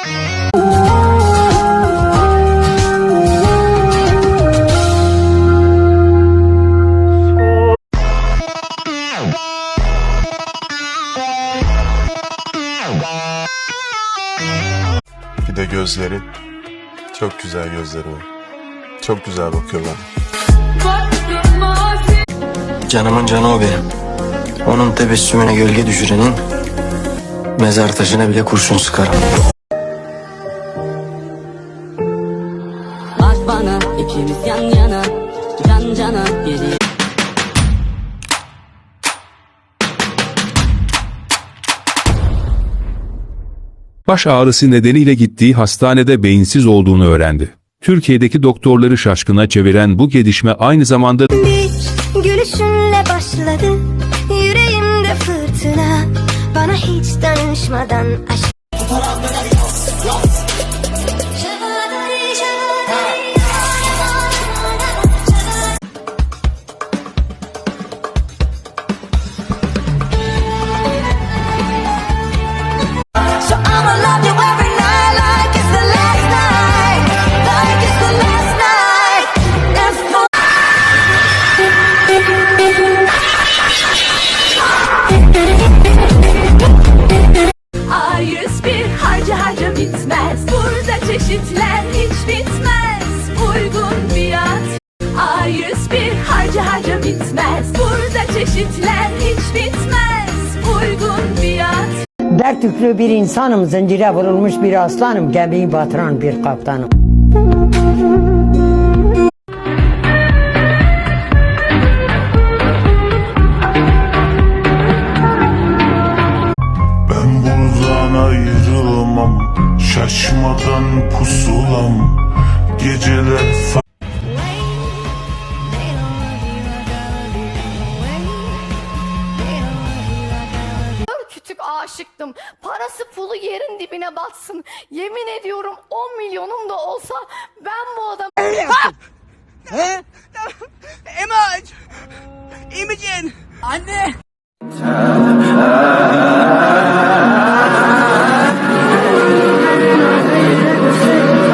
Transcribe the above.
Bir de gözleri. Çok güzel gözleri var. Çok güzel bakıyorlar. Canımın canı o benim. Onun tebessümüne gölge düşürenin mezar taşına bile kurşun sıkarım. Bana ikimiz yan yana Can cana geriye Baş ağrısı nedeniyle gittiği hastanede beyinsiz olduğunu öğrendi. Türkiye'deki doktorları şaşkına çeviren bu gelişme aynı zamanda Bir gülüşünle başladı Yüreğimde fırtına Bana hiç danışmadan aşk A101 harca harca bitmez. Burada çeşitler hiç bitmez. Uygun fiyat. A101 harca harca bitmez. Burada çeşitler hiç bitmez. Uygun fiyat. Dert yüklü bir insanım, zincire vurulmuş bir aslanım, gemiyi batıran bir kaptanım. Ben buradan ayrılmam Şaşmadan pusulam Geceler fa- Küçük aşıktım Parası pulu yerin dibine batsın Yemin ediyorum 10 milyonum da olsa Ben bu adam Image! Imogen! Anne!